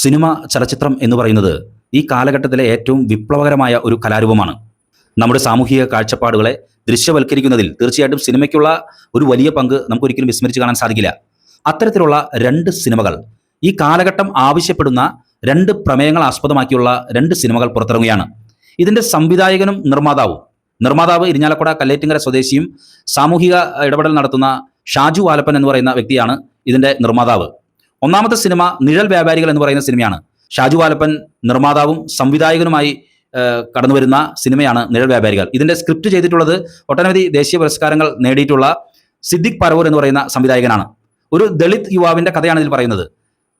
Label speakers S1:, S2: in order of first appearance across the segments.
S1: Cinema ചലച്ചിത്രം എന്ന് പറയുന്നത് ഈ കാലഘട്ടത്തിലെ ഏറ്റവും വിപ്ലവകരമായ ഒരു കലാരൂപമാണ്. നമ്മുടെ സാമൂഹിക കാഴ്ചപ്പാടുകളെ ദൃശ്യവൽക്കരിക്കുന്നതിൽ തീർച്ചയായിട്ടും സിനിമയ്ക്കുള്ള ഒരു വലിയ പങ്ക് നമുക്ക് ഒരിക്കലും വിസ്മരിച്ച് കാണാൻ സാധിക്കില്ല. അത്തരത്തിലുള്ള രണ്ട് സിനിമകൾ ഈ കാലഘട്ടം ആവശ്യപ്പെടുന്ന രണ്ട് പ്രമേയങ്ങൾ ആസ്പദമാക്കിയുള്ള രണ്ട് സിനിമകൾ പുറത്തിറങ്ങുകയാണ്. ഇതിന്റെ സംവിധായകനും നിർമ്മാതാവും നിർമ്മാതാവ് ഇരിഞ്ഞാലക്കുട കല്ലേറ്റിങ്കര സ്വദേശിയും സാമൂഹിക ഇടപെടൽ നടത്തുന്ന ഷാജു ആലപ്പൻ എന്ന് പറയുന്ന വ്യക്തിയാണ് ഇതിന്റെ നിർമ്മാതാവ്. ഒന്നാമത്തെ സിനിമ നിഴൽ വ്യാപാരികൾ എന്ന് പറയുന്ന സിനിമയാണ്. ഷാജു വാലപ്പൻ നിർമ്മാതാവും സംവിധായകനുമായി കടന്നു വരുന്ന സിനിമയാണ് നിഴൽ വ്യാപാരികൾ. ഇതിന്റെ സ്ക്രിപ്റ്റ് ചെയ്തിട്ടുള്ളത് ഒട്ടനവധി ദേശീയ പുരസ്കാരങ്ങൾ നേടിയിട്ടുള്ള സിദ്ദിഖ് പരവൂർ എന്ന് പറയുന്ന സംവിധായകനാണ്. ഒരു ദളിത് യുവാവിന്റെ കഥയാണ് ഇതിൽ പറയുന്നത്.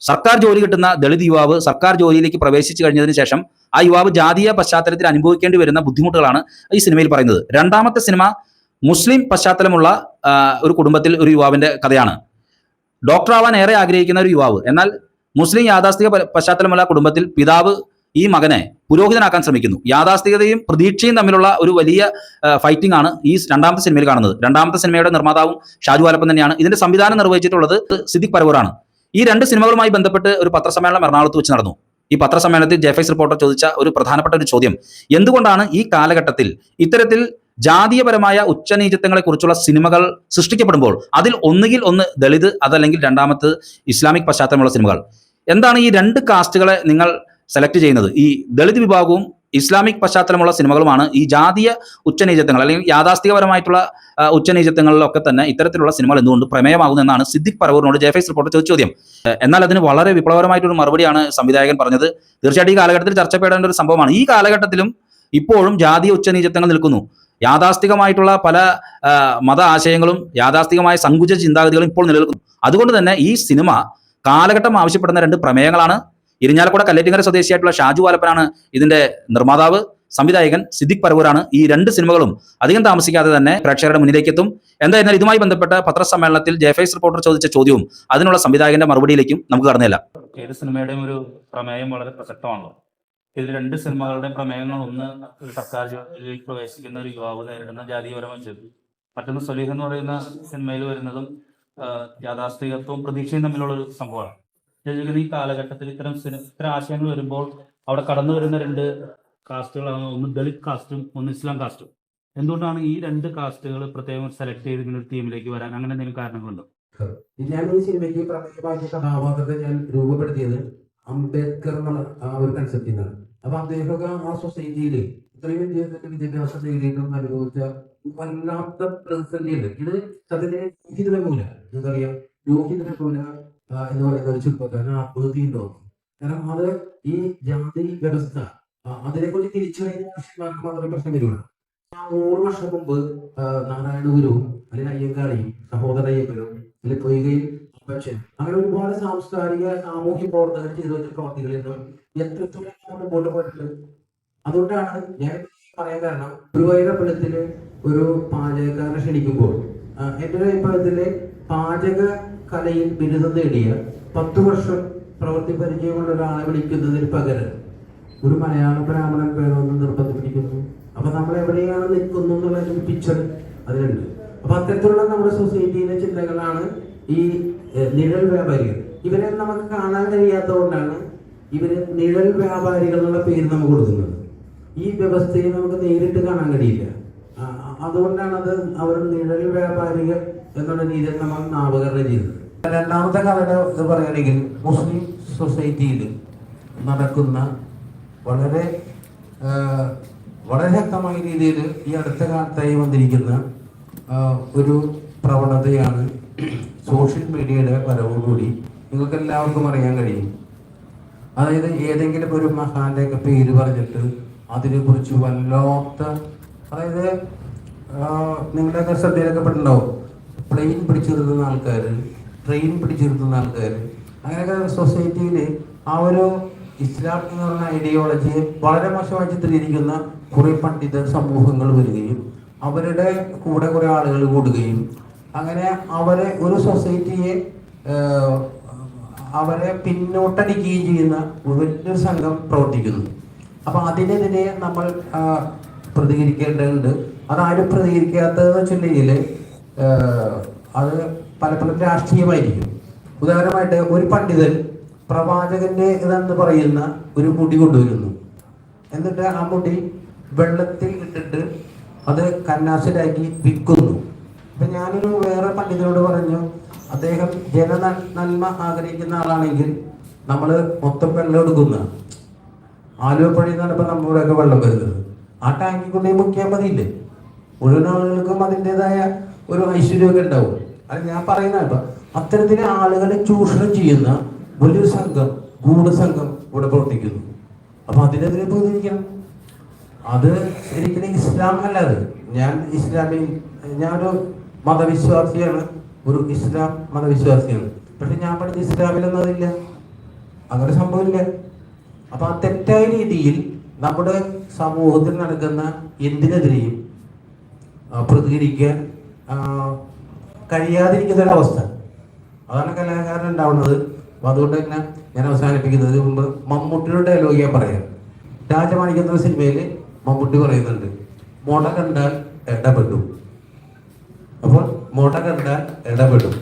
S1: സർക്കാർ ജോലി കിട്ടുന്ന ദളിത് യുവാവ് സർക്കാർ ജോലിയിലേക്ക് പ്രവേശിച്ചു കഴിഞ്ഞതിന് ശേഷം ആ യുവാവ് ജാതീയ പശ്ചാത്തലത്തിൽ അനുഭവിക്കേണ്ടി വരുന്ന ബുദ്ധിമുട്ടുകളാണ് ഈ സിനിമയിൽ പറയുന്നത്. രണ്ടാമത്തെ സിനിമ മുസ്ലിം പശ്ചാത്തലമുള്ള ഒരു കുടുംബത്തിൽ ഒരു യുവാവിന്റെ കഥയാണ്. ഡോക്ടറാവാൻ ഏറെ ആഗ്രഹിക്കുന്ന ഒരു യുവാവ്. എന്നാൽ മുസ്ലിം യാഥാസ്ഥിക പശ്ചാത്തലമുള്ള കുടുംബത്തിൽ പിതാവ് ഈ മകനെ പുരോഹിതനാക്കാൻ ശ്രമിക്കുന്നു. യാഥാസ്ഥികതയും പ്രതീക്ഷയും തമ്മിലുള്ള ഒരു വലിയ ഫൈറ്റിംഗ് ആണ് ഈ രണ്ടാമത്തെ സിനിമയിൽ കാണുന്നത്. രണ്ടാമത്തെ സിനിമയുടെ നിർമ്മാതാവും ഷാജു ആലപ്പൻ തന്നെയാണ്. ഇതിന്റെ സംവിധാനം നിർവഹിച്ചിട്ടുള്ളത് സിദ്ദിഖ് പരവൂറാണ് ഈ രണ്ട് സിനിമകളുമായി ബന്ധപ്പെട്ട് ഒരു പത്രസമ്മേളനം എറണാകുളത്ത് വെച്ച് നടന്നു. ഈ പത്രസമ്മേളനത്തിൽ ജെഫൈസ് റിപ്പോർട്ടർ ചോദിച്ച ഒരു പ്രധാനപ്പെട്ട ഒരു ചോദ്യം. എന്തുകൊണ്ടാണ് ഈ കാലഘട്ടത്തിൽ ഇത്തരത്തിൽ ജാതീയപരമായ ഉച്ചനീചത്വങ്ങളെ കുറിച്ചുള്ള സിനിമകൾ സൃഷ്ടിക്കപ്പെടുമ്പോൾ അതിൽ ഒന്നുകിൽ ഒന്ന് ദളിത് അതല്ലെങ്കിൽ രണ്ടാമത് ഇസ്ലാമിക് പശ്ചാത്തലമുള്ള സിനിമകൾ. എന്താണ് ഈ രണ്ട് കാസ്റ്റുകളെ നിങ്ങൾ സെലക്ട് ചെയ്യുന്നത്? ഈ ദളിത് വിഭാഗവും ഇസ്ലാമിക് പശ്ചാത്തലമുള്ള സിനിമകളുമാണ് ഈ ജാതീയ ഉച്ചനീചത്വങ്ങൾ അല്ലെങ്കിൽ യാഥാസ്ഥികപരമായിട്ടുള്ള ഉച്ചനീചത്വങ്ങളിലൊക്കെ തന്നെ ഇത്തരത്തിലുള്ള സിനിമകൾ എന്തുകൊണ്ട് പ്രമേയമാകുന്നു എന്നാണ് സിദ്ദിഖ് പറവൂറിനോട് ജെഫൈസ് റിപ്പോർട്ട് ചോദിച്ച ചോദ്യം. എന്നാൽ അതിന് വളരെ വിപ്ലവകരമായിട്ടൊരു മറുപടിയാണ് സംവിധായകൻ പറഞ്ഞത്. തീർച്ചയായിട്ടും ഈ കാലഘട്ടത്തിൽ ചർച്ചപ്പെടേണ്ട ഒരു സംഭവമാണ്. ഈ കാലഘട്ടത്തിലും ഇപ്പോഴും ജാതീയ ഉച്ചനീചത്വങ്ങൾ നിൽക്കുന്നു. യാഥാസ്ഥികമായിട്ടുള്ള പല മത ആശയങ്ങളും യാഥാസ്ഥികമായ സങ്കുച ചിന്താഗതികളും ഇപ്പോൾ നിലനിൽക്കുന്നു. അതുകൊണ്ട് തന്നെ ഈ സിനിമ കാലഘട്ടം ആവശ്യപ്പെടുന്ന രണ്ട് പ്രമേയങ്ങളാണ്. ഇരിഞ്ഞാലക്കുട കല്ലേറ്റിങ്ങര സ്വദേശിയായിട്ടുള്ള ഷാജു വാലപ്പനാണ് ഇതിന്റെ നിർമ്മാതാവ്. സംവിധായകൻ സിദ്ദിഖ് പരവൂരാണ് ഈ രണ്ട് സിനിമകളും അധികം താമസിക്കാതെ തന്നെ പ്രേക്ഷകരുടെ മുന്നിലേക്ക് എത്തും എന്തായിരുന്നാൽ ഇതുമായി ബന്ധപ്പെട്ട പത്രസമ്മേളനത്തിൽ ജെഫൈസ് റിപ്പോർട്ടർ ചോദിച്ച ചോദ്യവും അതിനുള്ള സംവിധായകന്റെ മറുപടിയിലേക്കും നമുക്ക് കടന്നില്ല
S2: ഏത് സിനിമയുടെയും ഒരു പ്രമേയം വളരെ പ്രസക്തമാണല്ലോ. ഇതിൽ രണ്ട് സിനിമകളുടെ പ്രമേയങ്ങൾ ഒന്ന് സർക്കാർ ജോലിയിൽ പ്രവേശിക്കുന്ന ഒരു യുവാവ് നേരിടുന്ന ജാതീയപരമായ ചെറുതി മറ്റൊന്ന് സൊലീഹ് എന്ന് പറയുന്ന സിനിമയിൽ വരുന്നതും യാഥാസ്ഥികത്വവും പ്രതീക്ഷയും തമ്മിലുള്ള ഒരു സംഭവമാണ്. ചോദിക്കുന്നത് ഈ കാലഘട്ടത്തിൽ ഇത്തരം ഇത്തരം ആശയങ്ങൾ വരുമ്പോൾ അവിടെ കടന്നു വരുന്ന രണ്ട് കാസ്റ്റുകളാണ് ഒന്ന് ദളിത് കാസ്റ്റും ഒന്ന് ഇസ്ലാം കാസ്റ്റും. എന്തുകൊണ്ടാണ് ഈ രണ്ട് കാസ്റ്റുകൾ പ്രത്യേകം സെലക്ട് ചെയ്ത് ഇങ്ങനെ ഒരു ടീമിലേക്ക് വരാൻ അങ്ങനെ എന്തെങ്കിലും കാരണങ്ങളുണ്ടോ?
S3: ഞാൻ ഈ സിനിമയ്ക്ക് പ്രമേയമായ കഥാപാത്രത്തെ ഞാൻ രൂപപ്പെടുത്തിയത്. അംബേദ്കർ എന്നുള്ള ആ ഒരു കൺസെപ്റ്റിൽ നിന്നാണ്. അപ്പൊ അദ്ദേഹമൊക്കെ ആ സൊസൈറ്റിയിൽ ഇത്രയും വിദ്യാഭ്യാസ വിദ്യാഭ്യാസം നേടിയിട്ടും അനുഭവിച്ച വല്ലാത്ത പ്രതിസന്ധി ഉണ്ട് ഇത് അതിന്റെ യോഹിതനെ പോലെ എന്താ യോഹിതനെ പോലെ എന്ന് പറയുന്ന ചെറുപ്പക്കാരൻ ആത്മഹത്യ ഉണ്ടോ കാരണം അത് ഈ ജാതി വ്യവസ്ഥ അതിനെ കുറിച്ച് തിരിച്ചറിയുന്ന മാത്രമേ പ്രശ്നം വരുള്ളൂ. ആ നൂറ് വർഷം മുമ്പ് നാരായണ ഗുരുവും അല്ലെങ്കിൽ അയ്യങ്കാളിയും സഹോദര അയ്യപ്പനും അല്ലെങ്കിൽ പൊയ്കയിൽ അപ്പച്ചൻ അങ്ങനെ ഒരുപാട് സാംസ്കാരിക സാമൂഹ്യ പ്രവർത്തകർ ചെയ്തു വെച്ച പ്രവർത്തികളിൽ എത്രത്തോളം മുമ്പോട്ട് പോയിട്ടുണ്ട്. അതുകൊണ്ടാണ് ഞാൻ പറയാൻ കാരണം ഗുരുവായൂരപ്പണത്തിന് ഒരു പാചകക്കാരനെ ക്ഷണിക്കുമ്പോൾ എന്റെ ഒരു അഭിപ്രായത്തിൽ പാചക കലയിൽ ബിരുദം നേടിയ പത്ത് വർഷം പ്രവൃത്തി പരിചയമുള്ള ഒരാളെ വിളിക്കുന്നതിന് പകരം ഒരു മലയാള ബ്രാഹ്മണൻ പേരൊന്ന് നിർബന്ധം പിടിക്കുന്നു. അപ്പൊ നമ്മൾ എവിടെയാണ് നിൽക്കുന്നു എന്നുള്ള പിക്ചർ അതിലുണ്ട്. അപ്പൊ അത്തരത്തിലുള്ള നമ്മുടെ സൊസൈറ്റിയിലെ ചിന്തകളാണ് ഈ നിഴൽ വ്യാപാരികൾ. ഇവരെ നമുക്ക് കാണാൻ കഴിയാത്തതുകൊണ്ടാണ് ഇവർ നിഴൽ വ്യാപാരികൾ എന്നുള്ള പേര് നമുക്ക് കൊടുക്കുന്നത്. ഈ വ്യവസ്ഥയെ നമുക്ക് നേരിട്ട് കാണാൻ കഴിയില്ല. അതുകൊണ്ടാണ് അത് അവർ നിഴൽ വ്യാപാരികൾ എന്നുള്ള രീതിയിൽ നമ്മൾ നാമകരണം ചെയ്തത് രണ്ടാമത്തെ കാലഘട്ടം ഇത് പറയുകയാണെങ്കിൽ മുസ്ലിം സൊസൈറ്റിയിൽ നടക്കുന്ന വളരെ വളരെ ശക്തമായ രീതിയിൽ ഈ അടുത്ത കാലത്തായി വന്നിരിക്കുന്ന ഒരു പ്രവണതയാണ് സോഷ്യൽ മീഡിയയുടെ വരവോടുകൂടി നിങ്ങൾക്ക് എല്ലാവർക്കും അറിയാൻ കഴിയും. അതായത് ഏതെങ്കിലും ഒരു മഹാന്റെ ഒക്കെ പേര് പറഞ്ഞിട്ട് അതിനെക്കുറിച്ച് വല്ലാത്ത അതായത് നിങ്ങളുടെയൊക്കെ ശ്രദ്ധയിലൊക്കെ പെട്ടുണ്ടാവും പ്ലെയിൻ പിടിച്ചിരുത്തുന്ന ആൾക്കാർ ട്രെയിൻ പിടിച്ചിരുത്തുന്ന ആൾക്കാർ അങ്ങനെയൊക്കെ സൊസൈറ്റിയിൽ ആ ഒരു ഇസ്ലാം എന്ന് പറഞ്ഞ ഐഡിയോളജിയെ വളരെ മോശമായി ചിത്രീകരിക്കുന്ന കുറെ പണ്ഡിത സമൂഹങ്ങൾ വരികയും അവരുടെ കൂടെ കുറെ ആളുകൾ കൂടുകയും അങ്ങനെ അവരെ ഒരു സൊസൈറ്റിയെ അവരെ പിന്നോട്ടടിക്കുകയും ചെയ്യുന്ന വലിയൊരു സംഘം പ്രവർത്തിക്കുന്നു. അപ്പൊ അതിനെതിരെ നമ്മൾ പ്രതികരിക്കേണ്ടതുണ്ട്. അതാരും പ്രതികരിക്കാത്തതെന്ന് വെച്ചിട്ടുണ്ടെങ്കിൽ അത് പലപ്പോഴും രാഷ്ട്രീയമായിരിക്കും. ഉദാഹരണമായിട്ട് ഒരു പണ്ഡിതൻ പ്രവാചകന്റെ ഇതെന്ന് പറയുന്ന ഒരു മുടി കൊണ്ടുവരുന്നു. എന്നിട്ട് ആ മുടി വെള്ളത്തിൽ ഇട്ടിട്ട് അത് കന്നാസിലാക്കി വിൽക്കുന്നു. അപ്പൊ ഞാനൊരു വേറെ പണ്ഡിതനോട് പറഞ്ഞു അദ്ദേഹം ജന നന്മ ആഗ്രഹിക്കുന്ന ആളാണെങ്കിൽ നമ്മൾ മൊത്തം വെള്ളം എടുക്കുന്ന ആലുവപ്പുഴയിൽ നിന്നാണ് ഇപ്പൊ വെള്ളം വരുന്നത് ആ ടാങ്കിൽ കൊണ്ടുപോയി മുക്കിയാൽ മതിയില്ലേ? മുഴുവൻ ആളുകൾക്കും അതിന്റെതായ ഒരു ഐശ്വര്യമൊക്കെ ഉണ്ടാവും. അത് ഞാൻ പറയുന്ന കേട്ടോ അത്തരത്തിൽ ആളുകളെ ചൂഷണം ചെയ്യുന്ന വലിയൊരു സംഘം ഗൂഢസംഘം ഇവിടെ പ്രവർത്തിക്കുന്നു. അപ്പൊ അതിനെതിരെ പ്രതികരിക്കണം അത് ശരിക്കും ഇസ്ലാം അല്ല അത്. ഞാൻ ഇസ്ലാമി ഞാനൊരു മതവിശ്വാസിയാണ് ഒരു ഇസ്ലാം മതവിശ്വാസിയാണ്. പക്ഷെ ഞാൻ പഠിച്ച ഇസ്ലാമിലൊന്നും അതില്ല. അങ്ങനെ സംഭവമില്ല. അപ്പൊ ആ തെറ്റായ രീതിയിൽ നമ്മുടെ സമൂഹത്തിൽ നടക്കുന്ന എന്തിനെതിരെയും പ്രതികരിക്കാൻ കഴിയാതിരിക്കുന്ന ഒരവസ്ഥ അതാണ് കലാകാരൻ ഉണ്ടാവുന്നത്. അപ്പൊ അതുകൊണ്ട് തന്നെ ഞാൻ അവസാനിപ്പിക്കുന്നതിന് മുമ്പ് മമ്മൂട്ടിയുടെ ഡയലോഗ് ഞാൻ പറയാം. രാജമാണിക്കുന്ന സിനിമയിൽ മമ്മൂട്ടി പറയുന്നുണ്ട് മുട കണ്ടാൽ ഇടപെടും അപ്പോൾ മുട കണ്ടാൽ ഇടപെടും.